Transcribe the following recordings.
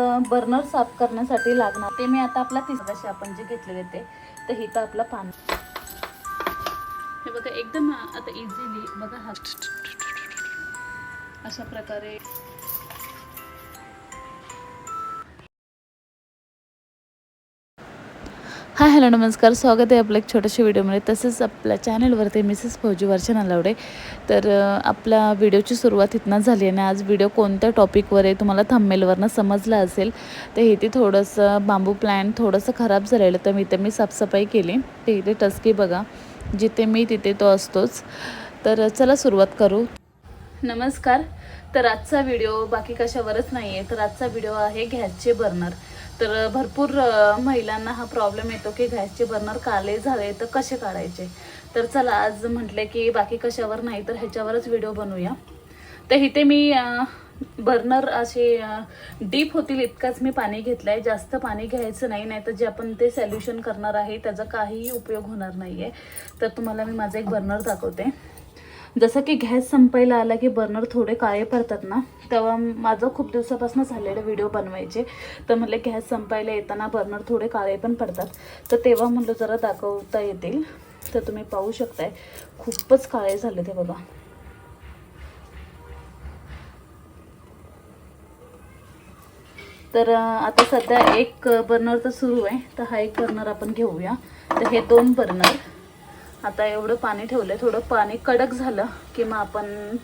Burner साफ करण्यासाठी लागणार. ते मी आता आपला तिसराशी आपण जे घेतलेले ते तर हिथं आपलं पाणी हे बघा एकदम आता इझिली बघा हा. अशा प्रकारे हाय हॅलो नमस्कार. स्वागत आहे आपल्या एक छोट्याशा व्हिडिओमध्ये. तसेच आपल्या चॅनलवरती मिसेस फौजी वर्षन नलावडे. तर आपल्या व्हिडिओची सुरुवात इथनं झाली आहे आणि आज व्हिडिओ कोणत्या टॉपिकवर आहे तुम्हाला थंबमेलवरनं समजलं असेल तर इथे थोडंसं बांबू प्लॅन थोडंसं खराब झालेलं तर मी इथे मी साफसफाई केली. ते इथे टस्की बघा. जिथे मी तिथे तो असतोच. तर चला सुरुवात करू. नमस्कार. तर आजचा व्हिडिओ बाकी कशावरच नाही आहे तर आजचा व्हिडिओ आहे गॅसचे बर्नर. तर भरपूर महिलांना हा प्रॉब्लेम येतो की गॅसचे बर्नर काले झाले तर कसे काढायचे? तर चला आज म्हटले की बाकी कशावर नाही तर ह्याच्यावरच व्हिडिओ बनवूया. तर इथे मी बर्नर असे डीप होतील इतकाच मी पाणी घेतलं आहे जास्त पाणी घ्यायचं नाही नाही तर जे आपण ते सॉल्युशन करणार आहे त्याचा काहीही उपयोग होणार नाही आहे तर तुम्हाला मी माझा एक बर्नर दाखवते. जसं की गॅस संपायला आला की बर्नर थोडे काळे पडतात ना तेव्हा माझं खूप दिवसापासून झालेलं व्हिडिओ बनवायचे. तर म्हणले गॅस संपायला येताना बर्नर थोडे काळे पण पडतात. तर तेव्हा म्हणलं जरा दाखवता येतील. तर तुम्ही पाहू शकताय खूपच काळे झाले ते बघा. तर आता सध्या एक बर्नर तर सुरू आहे. तर हा एक बर्नर आपण घेऊया. तर हे दोन बर्नर. आता एवढं पाणी ठेवलं थोडं पाणी कडक झालं की मग आपण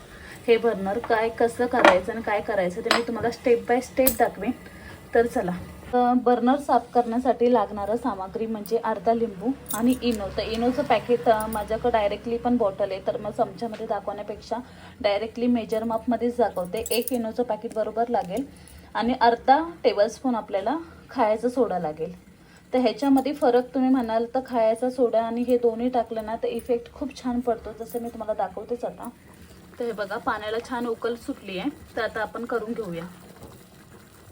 हे बर्नर काय कसं करायचं आणि काय करायचं ते मी तुम्हाला स्टेप बाय स्टेप दाखवेन. तर चला. बर्नर साफ करण्यासाठी लागणारं सामग्री म्हणजे अर्धा लिंबू आणि इनो. तर इनोचं पॅकेट माझ्याकडं डायरेक्टली पण बॉटल आहे तर मग चमच्यामध्ये दाखवण्यापेक्षा डायरेक्टली मेजर मापमध्येच दाखवते. एक इनोचं पॅकेट बरोबर लागेल आणि अर्धा टेबलस्पून आपल्याला खायचं सोडा लागेल. तर ह्याच्यामध्ये फरक तुम्ही म्हणाल तर खायचा सोडा आणि हे दोन्ही टाकलं ना तर इफेक्ट खूप छान पडतो जसं मी तुम्हाला दाखवतेच आता. तर हे बघा पाण्याला छान उकल सुटली आहे. तर आता आपण करून घेऊया.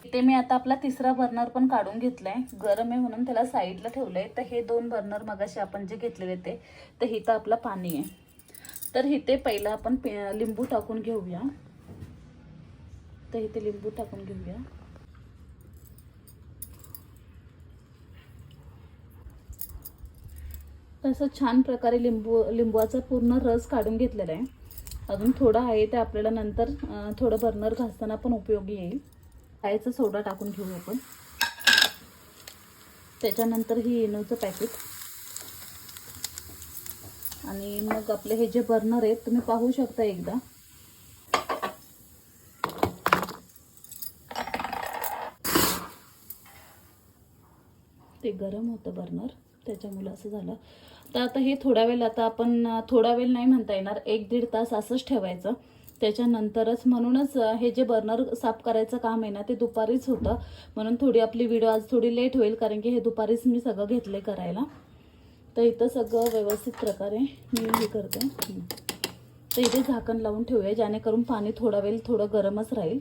इथे मी आता आपला तिसरा बर्नर पण काढून घेतलाय. गरम आहे म्हणून त्याला साईडला ठेवलंय. तर हे दोन बर्नर मगाशी आपण जे घेतलेले ते तर हिथं आपलं पाणी आहे. तर इथे पहिलं आपण लिंबू टाकून घेऊया. तर इथे लिंबू टाकून घेऊया. तसं छान प्रकारे लिंबू लिंबूचा पूर्ण रस काढून घेतलेला आहे. अजून थोडं आहे ते आपल्याला नंतर थोडं बर्नर घासताना पण उपयोगी येईल. आईचा सोडा टाकून घेऊ आपण. त्याच्यानंतर ही इनोचं पॅकेट आणि मग आपले हे जे बर्नर आहेत तुम्ही पाहू शकता एकदा. ते गरम होतं बर्नर त्याच्यामुळं असं झालं. तर आता हे थोडा वेळ आता आपण थोडा वेळ नाही म्हणता येणार एक दीड तास असंच ठेवायचं. त्याच्यानंतरच म्हणूनच हे जे बर्नर साफ करायचं काम आहे ना ते दुपारीच होतं. म्हणून थोडी आपली व्हिडिओ आज थोडी लेट होईल कारण की हे दुपारीच मी सगळं घेतले करायला. तर इथं सगळं व्यवस्थित प्रकारे मी हे करते. तर इथे झाकण लावून ठेवूया जेणेकरून पाणी थोडा वेळ थोडं गरमच राहील.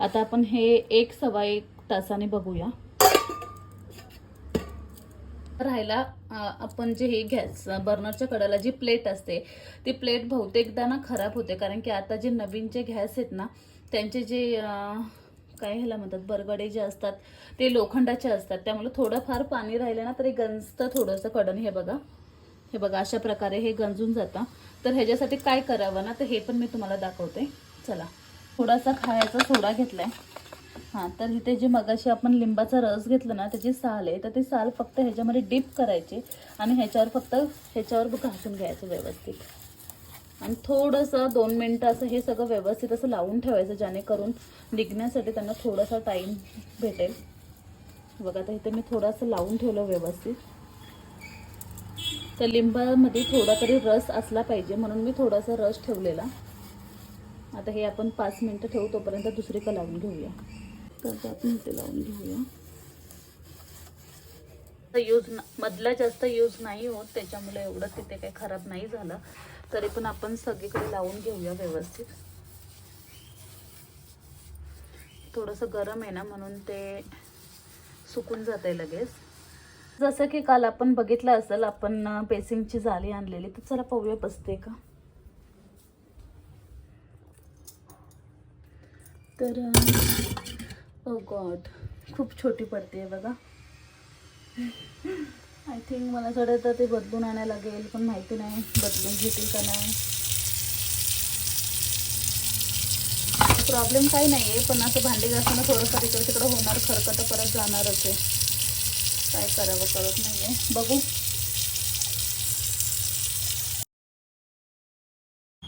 आता आपण हे एक सव्वा एक तासाने बघूया. राहायला आपण जे हे गॅस बर्नरच्या कडाला जी प्लेट असते ती प्लेट बहुतेकदा ना खराब होते. कारण की आता जे नवीन जे गॅस आहेत ना त्यांचे जे काय ह्याला म्हणतात बरगडे जे असतात ते लोखंडाचे असतात. त्यामुळे थोडंफार पाणी राहिलं ना तरी गंजतं थोडंसं कडण हे बघा. हे बघा अशा प्रकारे हे गंजून जातं. तर ह्याच्यासाठी काय करावं ना तर हे पण मी तुम्हाला दाखवते. चला. थोडासा खायचा सोडा आहे हां तर इथे जे मगाशी आपण लिंबाचा रस घेतला ना त्याची साल आहे तर ती साल फक्त ह्याच्यामध्ये डीप करायची आणि ह्याच्यावर फक्त ह्याच्यावर घासून घ्यायचं व्यवस्थित. आणि थोडंसं दोन मिनटं असं हे सगळं व्यवस्थित असं लावून ठेवायचं जेणेकरून निघण्यासाठी त्यांना थोडासा टाईम भेटेल. बघा आता इथे मी थोडंसं लावून ठेवलं व्यवस्थित. तर लिंबामध्ये थोडा तरी रस असला पाहिजे म्हणून मी थोडासा रस ठेवलेला. आता हे आपण पाच मिनटं ठेवू तोपर्यंत दुसरीकडे लावून घेऊया. तर आपण इथे लावून घेऊया. यूज मधला जास्त यूज नाही होत. त्याच्यामुळे एवढं तिथे काही खराब नाही झालं. तरी पण आपण सगळीकडे लावून घेऊया व्यवस्थित. थोडंसं गरम आहे ना म्हणून ते सुकून जाते लगेच. जसं की काल आपण बघितलं असेल आपण बेसिंगची जाळी आणलेली. तर चला पाहूया बसते का? तर Oh ओ गॉड खूप छोटी पडते आहे बघा. आय थिंक मला थोडं तर ते बदलून आणायला लागेल पण माहिती नाही बदलून घेतील का नाही. प्रॉब्लेम काही नाही आहे पण असं भांडी घासताना थोडंसं तिकडे तिकडं होणार खरकट परत जाणारच आहे. काय करावं कळत नाही आहे बघू.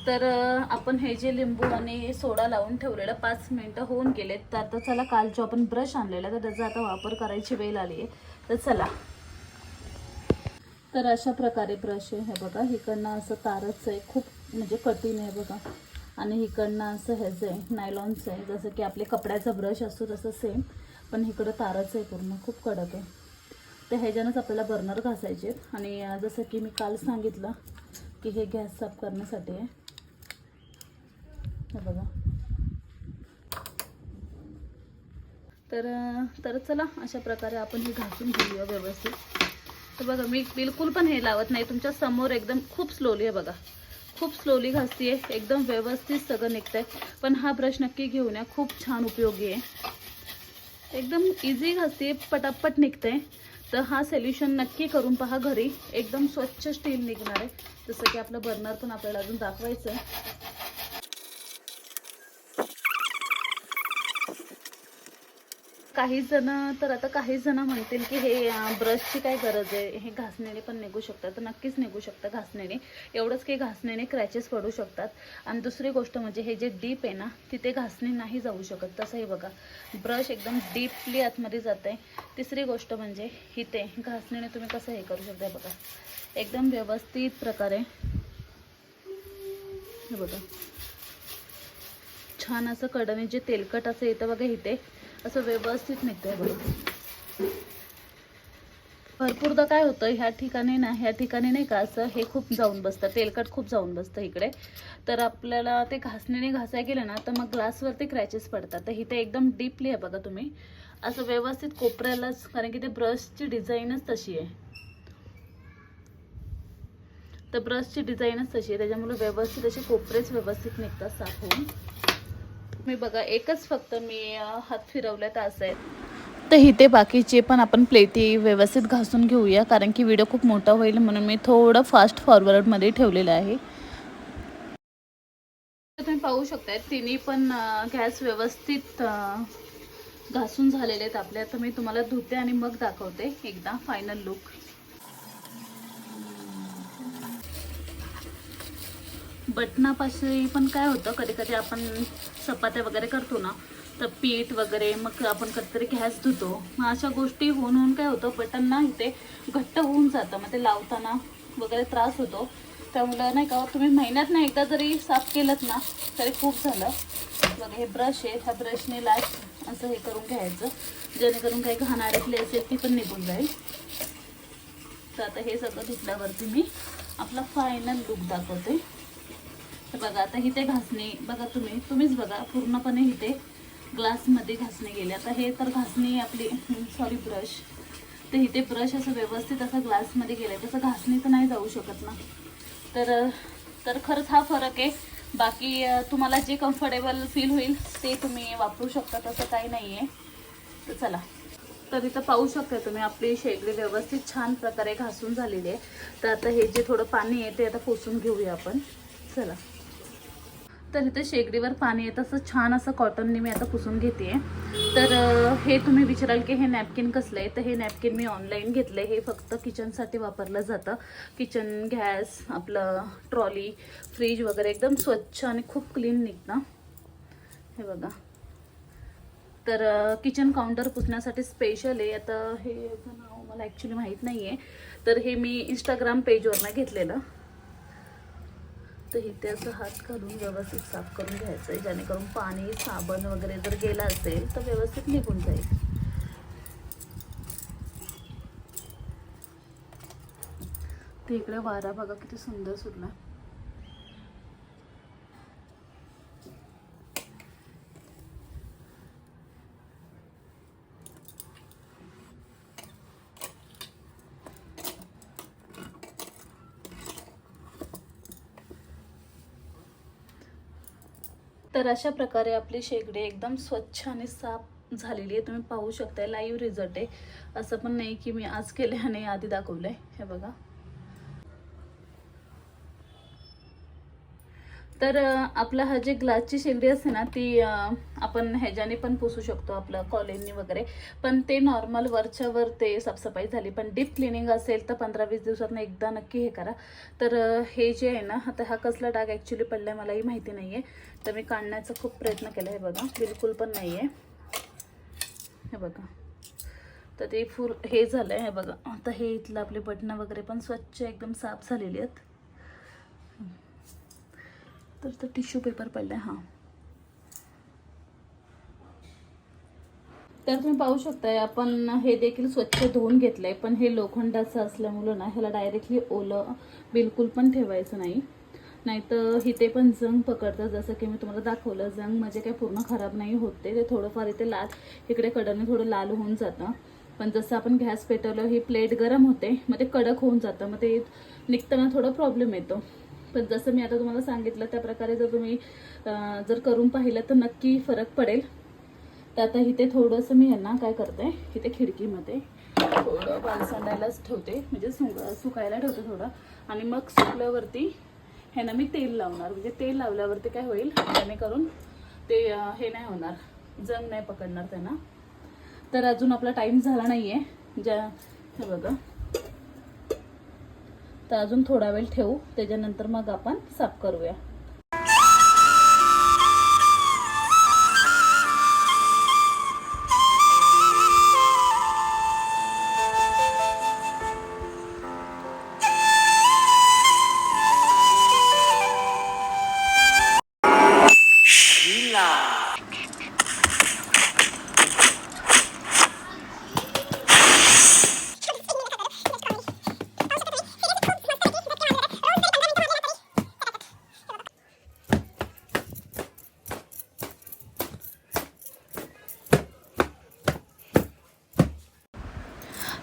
तर आपण हे जे लिंबू आणि सोडा लावून ठेवलेलं पाच मिनटं होऊन गेलेत तर आता चला काल जो आपण ब्रश आणलेला तर त्याचा आता वापर करायची वेळ आली आहे. तर चला. तर अशा प्रकारे ब्रश आहे हे बघा. इकडनं असं तारच आहे खूप म्हणजे कठीण आहे बघा. आणि इकडनं असं ह्याचं आहे नायलॉनचं आहे. जसं की आपले कपड्याचा ब्रश असतो तसं सेम पण इकडं तारच आहे पूर्ण खूप कडक आहे. तर ह्याच्यानंच आपल्याला बर्नर घासायचे आहेत. आणि जसं की मी काल सांगितलं की हे गॅस साफ करण्यासाठी आहे. हे बघा. तर तर चला अशा प्रकारे आपण हे घासून घेऊया व्यवस्थित. तर बघा मी बिलकुल पण हे लावत नाही. तुमच्यासमोर एकदम खूप स्लोली आहे बघा. खूप स्लोली घासतीये. एकदम व्यवस्थित सगळं निघतंय. पण हा ब्रश नक्की घेऊन या. खूप छान उपयोगी आहे. एकदम इझी घासते पटापट निघते तर हा सोल्युशन नक्की करून पहा घरी. एकदम स्वच्छ स्टील निघणार आहे. जसं की आपलं बर्नर पण आपल्याला अजून दाखवायचं आहे काही जण तर आता काही जण म्हणतील की हे ब्रशची काय गरज आहे? हे घासण्याने पण निघू शकतात. तर नक्कीच निघू शकतं घासण्याने. एवढंच की घासण्याने क्रॅचेस पडू शकतात. आणि दुसरी गोष्ट म्हणजे हे जे डीप आहे ना तिथे घासणे नाही जाऊ शकत. तसंही बघा. ब्रश एकदम डीपली आतमध्ये जात आहे तिसरी गोष्ट म्हणजे इथे घासण्याने तुम्ही कसं हे करू शकता बघा. एकदम व्यवस्थित प्रकारे. हे बघा. छान असं कडणे जे तेलकट असं येतं बघा इथे असं व्यवस्थित निघतंय बघा. भरपूरदा काय होतं ह्या ठिकाणी ना ह्या ठिकाणी नाही का असं हे खूप जाऊन बसतं तेलकट खूप जाऊन बसतं इकडे. तर आपल्याला ते घासणीने घासाय गेलं ना तर मग ग्लासवरती क्रॅचेस पडतात. तर इथे एकदम डीपली आहे बघा तुम्ही. असं व्यवस्थित कोपऱ्यालाच कारण की ते ब्रशची डिझाईनच तशी आहे. तर ब्रशची डिझाईनच तशी आहे. त्याच्यामुळे व्यवस्थित असे कोपरेच व्यवस्थित निघतात साफ होऊन मी बघा एकच फक्त मी हात फिरवल्यात तर असं आहे तर इथे बाकीचे पण आपण प्लेटी व्यवस्थित घासून घेऊया कारण की व्हिडिओ खूप मोठा होईल म्हणून मी थोडं फास्ट फॉरवर्डमध्ये ठेवलेलं आहे. तुम्ही पाहू शकताय तिन्ही पण गॅस व्यवस्थित घासून झालेले आहेत आपल्या तर मी तुम्हाला धुते आणि मग दाखवते एकदा फायनल लुक बटनापाशी पण काय होतं कधी कधी आपण चपात्या वगैरे करतो ना तर पीठ वगैरे मग आपण कधीतरी गॅस धुतो. मग अशा गोष्टी होऊन होऊन काय होतं बटन ना इथे घट्ट होऊन जातं. मग ते लावताना वगैरे त्रास होतो. त्यामुळं नाही का तुम्ही महिन्यात ना एकदा जरी साफ केलं ना तरी खूप झालं. बघा हे ब्रश आहे ह्या ब्रशने लाइट असं हे करून घ्यायचं. जेणेकरून काही घाण अडकली असेल ती पण निघून जाईल. तर आता हे सगळं धुतल्यावरती मी आपला फायनल लुक दाखवते. तर बघा आता इथे घासणे बघा तुम्ही तुम्हीच बघा पूर्णपणे इथे ग्लासमध्ये घासणे गेले. आता हे तर घासणी आपली सॉरी ब्रश तर इथे ब्रश असं व्यवस्थित असं ग्लासमध्ये गेलं आहे तसं घासणी तर नाही जाऊ शकत ना. तर तर खरंच हा फरक आहे. बाकी तुम्हाला जे कम्फर्टेबल फील होईल ते तुम्ही वापरू शकता. तसं काही नाही आहे तर चला. तर इथं पाहू शकता तुम्ही आपली शेगडी व्यवस्थित छान प्रकारे घासून झालेली आहे. तर आता हे जे थोडं पाणी आहे ते आता पोसून घेऊया आपण. चला. तर इथे शेगडीवर पाणी येत असं छान असं कॉटनने मी आता पुसून घेते तर हे तुम्ही विचाराल की हे नॅपकिन कसलं आहे? तर हे नॅपकिन मी ऑनलाईन घेतलं हे फक्त किचनसाठी वापरलं जातं. किचन गॅस आपलं ट्रॉली फ्रीज वगैरे एकदम स्वच्छ आणि खूप क्लीन निघतं. हे बघा. तर किचन काउंटर पुसण्यासाठी स्पेशल आहे. आता हे नाव मला ॲक्च्युली माहीत नाही आहे तर हे मी इंस्टाग्राम पेजवरनं घेतलेलं. तर इथे असं हात घालून व्यवस्थित साफ करून घ्यायचं आहे जेणेकरून पाणी साबण वगैरे जर गेला असेल तर व्यवस्थित निघून जाईल. ते इकडे वारा बघा किती सुंदर सुटला. तर अशा प्रकारे आपली शेगडी एकदम स्वच्छ आणि साफ झालेली आहे. तुम्ही पाहू शकताय लाईव्ह रिझल्ट आहे. असं पण नाही की मी आज केले आणि आधी आहे हे बघा. तर आपला हा जे ग्लासची शेगडी असते ना ती आपण ह्याच्याने पण पुसू शकतो आपलं कॉलेजनी वगैरे. पण ते नॉर्मल वरच्या वर ते साफसफाई झाली. पण डीप क्लिनिंग असेल तर पंधरा वीस दिवसातनं एकदा नक्की हे करा. तर हे जे आहे ना आता हा कसला डाग ॲक्च्युली आहे मलाही माहिती नाही आहे तर मी काढण्याचा खूप प्रयत्न केला आहे बघा. बिलकुल पण नाही आहे हे बघा. तर ते फुल हे झालं आहे हे बघा. आता हे इथलं आपले बटणं वगैरे पण स्वच्छ एकदम साफ झालेली आहेत. तर तो टिश्यू पेपर पडलाय हां. तर तुम्ही पाहू शकताय आपण हे देखील स्वच्छ धुवून घेतलंय पण हे लोखंडाचं असल्यामुळं ना ह्याला डायरेक्टली ओलं बिलकुल पण ठेवायचं नाही. नाहीतर इथे पण जंग पकडतं जसं की मी तुम्हाला दाखवलं जंग म्हणजे काय पूर्ण खराब नाही होते ते थोडंफार इथे लाल इकडे कडने थोडं लाल होऊन जातं. पण जसं आपण गॅस पेटवलं ही प्लेट गरम होते मग ते कडक होऊन जातं मग ते निघताना थोडा प्रॉब्लेम येतो. पण जसं मी आता तुम्हाला सांगितलं त्या प्रकारे जर तुम्ही जर करून पाहिलं तर नक्की फरक पडेल. तर आता इथे थोडंसं मी यांना काय करते इथे खिडकीमध्ये थोडं पालसांडायलाच ठेवते. म्हणजे सुकायला ठेवते थोडं. आणि मग सुकल्यावरती ह्यांना मी तेल लावणार. म्हणजे तेल लावल्यावरती काय होईल जेणेकरून ते हे नाही होणार जंग नाही पकडणार त्यांना. तर अजून आपला टाईम झाला नाही आहे ज्या हे बघा. तर अजून थोडा वेळ ठेवू त्याच्यानंतर मग आपण साफ करूया.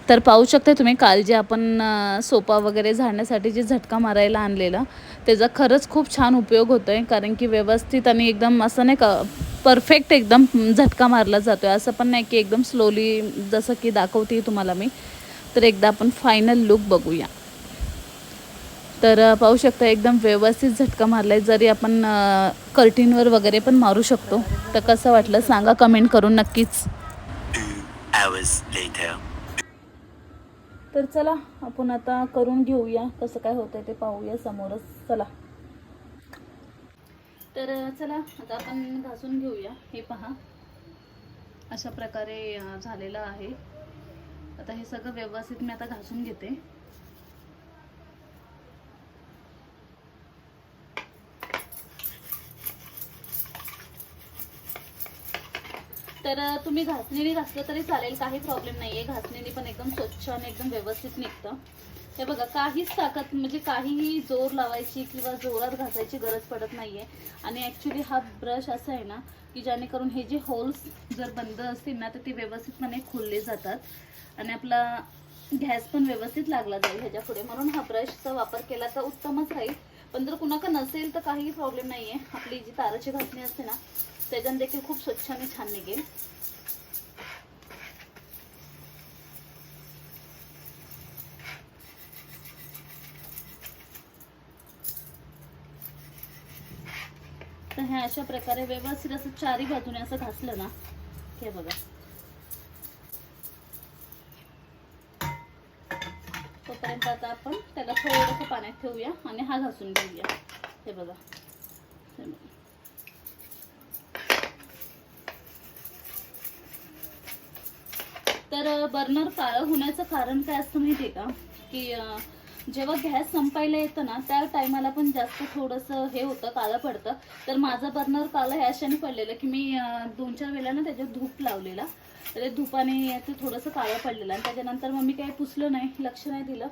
तर पाहू शकता तुम्ही काल जे आपण सोपा वगैरे झाडण्यासाठी जे झटका मारायला आणलेला त्याचा खरंच खूप छान उपयोग होतो आहे कारण की व्यवस्थित आणि एकदम असं नाही का परफेक्ट एकदम झटका मारला जातो आहे असं पण नाही की एकदम स्लोली जसं की दाखवते तुम्हाला मी तर एकदा आपण फायनल लुक बघूया. तर पाहू शकता एकदम व्यवस्थित झटका मारला आहे जरी आपण कर्टिनवर वगैरे पण मारू शकतो तर कसं वाटलं सांगा कमेंट करून नक्कीच. Hours later. तर चला आपण आता करून घेऊया कसं काय होतंय ते पाहूया समोरच. चला. तर चला आता आपण घासून घेऊया. हे पहा. अशा प्रकारे झालेलं आहे. आता हे सगळं व्यवस्थित मी आता घासून घेते. तर तुम्ही घासणीने घासलं तरी चालेल काही प्रॉब्लेम नाही आहे घासणीने पण एकदम स्वच्छ आणि एकदम व्यवस्थित निघतं. हे बघा काहीच ताकद म्हणजे काहीही जोर लावायची किंवा जोरात घासायची गरज पडत नाही आहे आणि ॲक्च्युली हा ब्रश असा आहे ना की जेणेकरून हे जे होल्स जर बंद असतील ना तर ते व्यवस्थितपणे खुलले जातात. आणि आपला गॅस पण व्यवस्थित लागला जाईल ह्याच्या पुढे म्हणून हा ब्रशचा वापर केला तर उत्तमच राहील. पण जर कुणाका नसेल तर काही प्रॉब्लेम नाही आहे आपली जी ताराची घासणी असते ना सेजन देखील खूप स्वच्छ आणि छान निघेल. तर हे अशा प्रकारे व्यवस्थित असं चारी बाजूने असं घासलं ना हे बघा. तोपर्यंत आता आपण त्याला थोडंसं पाण्यात ठेवूया आणि हा घासून घेऊया. हे बघा हे बघा. तर बर्नर काळं होण्याचं कारण काय असतं माहितीये का? की जेव्हा गॅस संपायला येतं ना त्या टायमाला पण जास्त थोडंसं हे होतं काळं पडतं. तर माझं बर्नर काळं ह्या अशाने पडलेलं की मी दोन चार वेळा ना त्याच्यात धूप लावलेला. तर ते धुपाने ते थोडंसं काळं पडलेलं आणि त्याच्यानंतर मग मी काही पुसलं नाही लक्ष नाही दिलं.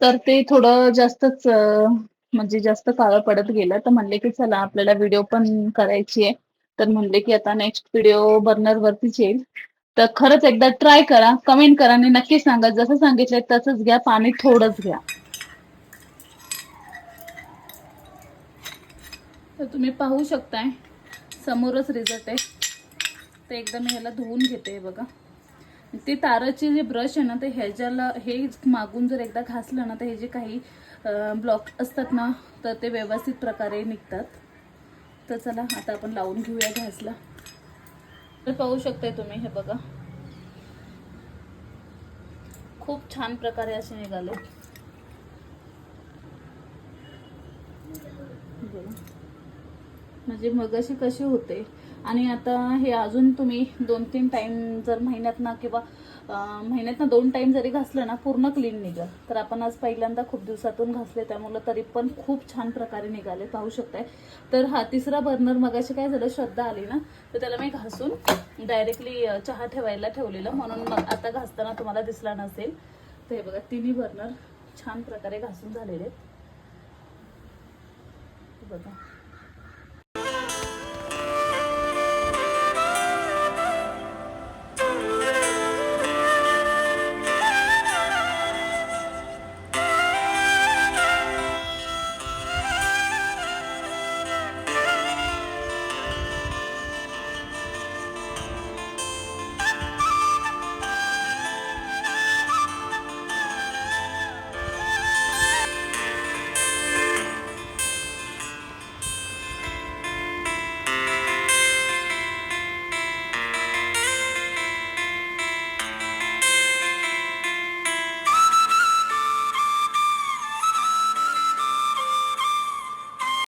तर ते थोडं जास्तच म्हणजे जास्त काळं पडत गेलं. तर म्हणले की चला आपल्याला व्हिडिओ पण करायची आहे. तर म्हणले की आता नेक्स्ट व्हिडिओ बर्नर वरतीच येईल. तर खरंच एकदा ट्राय करा कमेंट करा आणि नक्की सांगा जसं सांगितलंय तसंच घ्या पाणी थोडंच घ्या. तर तुम्ही पाहू शकताय समोरच रिझल्ट आहे. ते एकदा मी ह्याला धुवून घेते हे बघा. ते ताराचे जे ब्रश आहे ना ते ह्याच्याला हे मागून जर एकदा घासलं ना तर हे जे काही ब्लॉक असतात ना तर ते व्यवस्थित प्रकारे निघतात. तर चला आता आपण लावून घेऊया घासला. तर पाहू शकताय तुम्ही हे बघा. खूप छान प्रकारे असे निघाले. म्हणजे मगाशी कशी होते? आणि आता हे अजून तुम्ही दोन तीन टाइम जर महिन्यात ना किंवा महिन्यातनं दोन टाइम जरी घासलं ना पूर्ण क्लीन निघाल. तर आपण आज पहिल्यांदा खूप दिवसातून घासले त्यामुळं तरी पण खूप छान प्रकारे निघाले पाहू शकताय. तर हा तिसरा बर्नर मगाशी काय झालं श्रद्धा आली ना तर त्याला मी घासून डायरेक्टली चहा ठेवायला ठेवलेलं. म्हणून मग आता घासताना तुम्हाला दिसला नसेल. तर हे बघा तिन्ही बर्नर छान प्रकारे घासून झालेले आहेत. बघा.